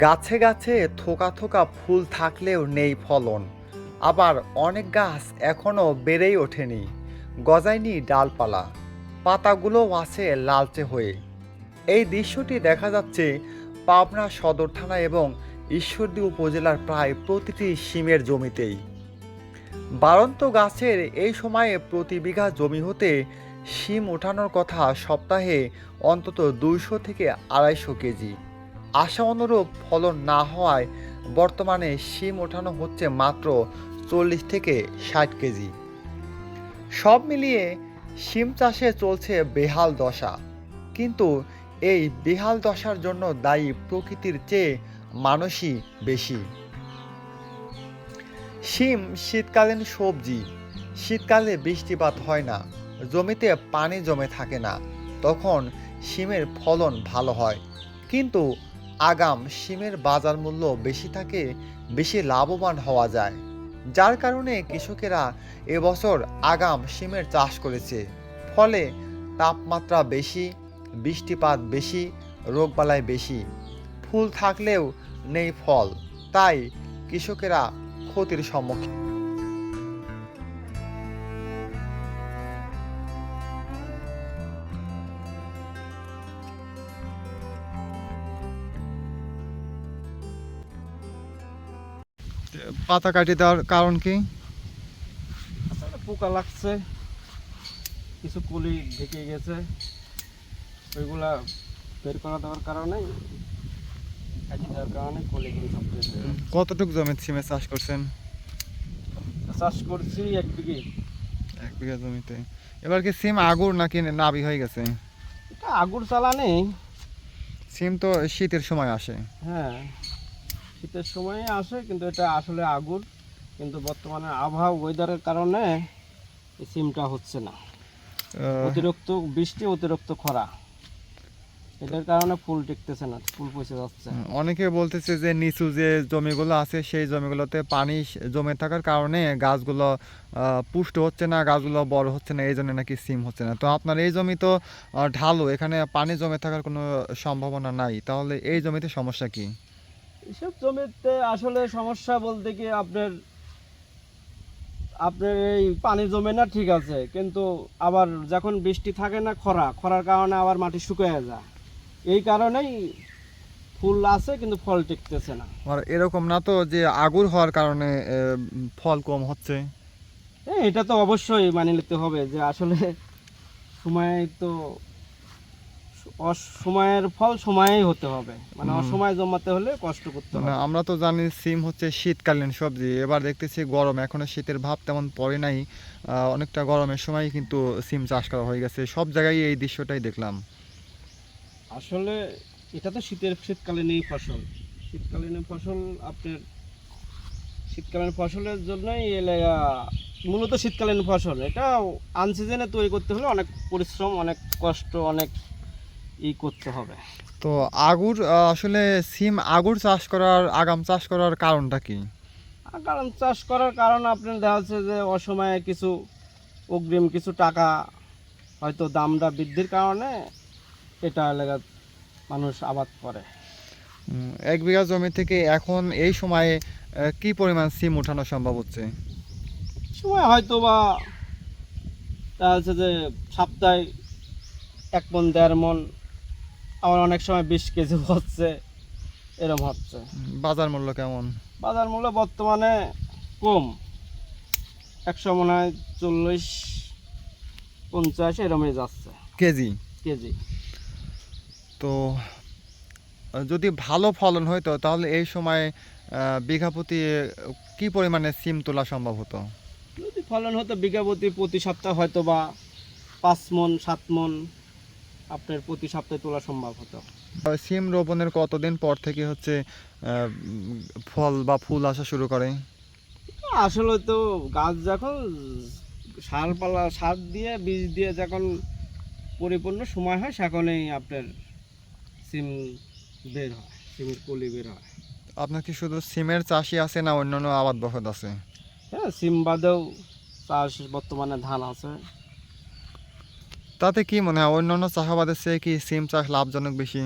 গাছে গাছে থোকা থোকা ফুল থাকলেও নেই ফলন। আবার অনেক গাছ এখনও বেড়েই ওঠেনি। গজায়নি ডালপালা। পাতাগুলোও আছে লালচে হয়ে। এই দৃশ্যটি দেখা যাচ্ছে পাবনা সদর থানা এবং ঈশ্বরদী উপজেলার প্রায় প্রতিটি সিমের জমিতেই। বারন্ত গাছের এই সময়ে প্রতি বিঘা জমি হতে শিম ওঠানোর কথা সপ্তাহে অন্তত দুইশো থেকে আড়াইশো কেজি। আশা অনুরূপ ফলন না হওয়ায় বর্তমানে শিম ওঠানো হচ্ছে মাত্র চল্লিশ থেকে ষাট কেজি। সব মিলিয়ে শিম চাষে চলছে বেহাল দশা। কিন্তু এই বেহাল দশার জন্য দায়ী প্রকৃতির চেয়ে মানুষই বেশি। শিম শীতকালীন সবজি। শীতকালে বৃষ্টিপাত হয় না, জমিতে পানি জমে থাকে না, তখন শিমের ফলন ভালো হয়। কিন্তু আগাম শিমের বাজার মূল্য বেশি থাকে, বেশি লাভবান হওয়া যায়। যার কারণে কৃষকেরা এবছর আগাম শিমের চাষ করেছে। ফলে তাপমাত্রা বেশি, বৃষ্টিপাত বেশি, রোগবালাই বেশি। ফুল থাকলেও নেই ফল। তাই কৃষকেরা ক্ষতির সম্মুখীন। পাতা কাটিয়ে দেওয়ার কারণ কি? পোকা লাগছে। কিছু কলি ঢেকে গেছে। ওইগুলা বের করা দেওয়ার কারণে কাটি দেওয়ার কারণে কলিগুলো সব। কতটুকু জমি সিমে চাষ করছেন? চাষ করছি এক বিঘে। এক বিঘা জমিতে। এবার কি সিম আগুর নাকি নাবি হয়ে গেছে? এটা আগুর চালানে সিম তো শীতের সময় আসে। হ্যাঁ। শীতের সময়ে আসে কিন্তু এটা আসলে আগুর কিন্তু বর্তমানে আবহাওয়া ওয়েদারের কারণে এই সিমটা হচ্ছে না। অতিরিক্ত বৃষ্টি অতিরিক্ত খরা। এটার কারণে ফুল টিকতেছে না ফুল পচে যাচ্ছে। অনেকে বলতেছে যে নিচু যে জমিগুলো আছে সেই জমিগুলোতে পানি জমে থাকার কারণে গাছগুলো পুষ্ট হচ্ছে না গাছগুলো বড় হচ্ছে না এই জন্য নাকি সিম হচ্ছে না। তো আপনার এই জমি তো ঢালু এখানে পানি জমে থাকার কোনো সম্ভাবনা নাই। তাহলে এই জমিতে সমস্যা কি? এসব জমিতে আসলে সমস্যা বলতে কি আপনার আপনার এই পানি জমে না ঠিক আছে কিন্তু আবার যখন বৃষ্টি থাকে না খরা খরার কারণে আবার মাটি শুকিয়ে যায়। এই কারণেই ফুল আছে কিন্তু ফল টিকতেছে না। আর এরকম না তো যে আগুর হওয়ার কারণে ফল কম হচ্ছে? এ, এটা তো অবশ্যই মানে নিতে হবে যে আসলে সময় তো অস- সময়ের ফল সময়েই হতে হবে। মানে। অসময় জমাতে হলে কষ্ট করতে হবে। আমরা তো জানি সিম হচ্ছে শীতকালীন সবজি। এবার দেখতেছি গরম এখনও শীতের ভাব তেমন পড়ে নাই। অনেকটা গরমের সময় কিন্তু সিম চাষ করা হয়ে গেছে। সব জায়গায় এই দৃশ্যটাই দেখলাম। আসলে এটা তো শীতের শীতকালীনই ফসল। শীতকালীন ফসল আপনার শীতকালীন ফসলের জন্যই এলাকা মূলত শীতকালীন ফসল। এটা আনসিজনে তৈরি করতে হলে অনেক পরিশ্রম অনেক কষ্ট অনেক ই করতে হবে। তো আগুর আসলে সিম আগুর চাষ করার আগাম চাষ করার কারণটা কি? কারণ চাষ করার কারণ আপনার দেখা যাচ্ছে যে অসময়ে কিছু অগ্রিম কিছু টাকা হয়তো দামটা বৃদ্ধির কারণে এটা এলাকা মানুষ আবাদ করে। এক বিঘা জমি থেকে এখন এই সময়ে কি পরিমাণ সিম ওঠানো সম্ভব হচ্ছে? সময় হয়তো বা দেখা যাচ্ছে যে সপ্তাহে এক মন দেড় মন আবার অনেক সময় বিশ কেজি হচ্ছে এরম হচ্ছে। বাজার মূল্য কেমন? বাজার মূল্য বর্তমানে কম। একশো মনে হয় চল্লিশ পঞ্চাশ এরমই যাচ্ছে। কেজি? কেজি। তো যদি ভালো ফলন হতো তাহলে এই সময় বিঘা প্রতি কি পরিমাণে সিম তোলা সম্ভব হতো? যদি ফলন হতো বিঘা প্রতি প্রতি সপ্তাহে হয়তো বা পাঁচ মন সাত মন আপনার প্রতি সপ্তাহে তোলা সম্ভব হতো? সিম রোপণের কতদিন পর থেকে হচ্ছে ফল বা ফুল আসা শুরু করে? আসলে তো গাছ যখন সার পালা সার দিয়ে বীজ দিয়ে যখন পরিপূর্ণ সময় হয় সেখানেই আপনার সিম বের হয় সিমের কলি বের হয়। আপনার কি শুধু সিমের চাষই আছে না অন্যান্য আবাদ বসত আছে? হ্যাঁ সিম বাদেও চাষ বর্তমানে ধান আছে। তাতে কি মনে হয় অন্যান্য চাষাবাদের চেয়ে কি সিম চাষ লাভজনক বেশি?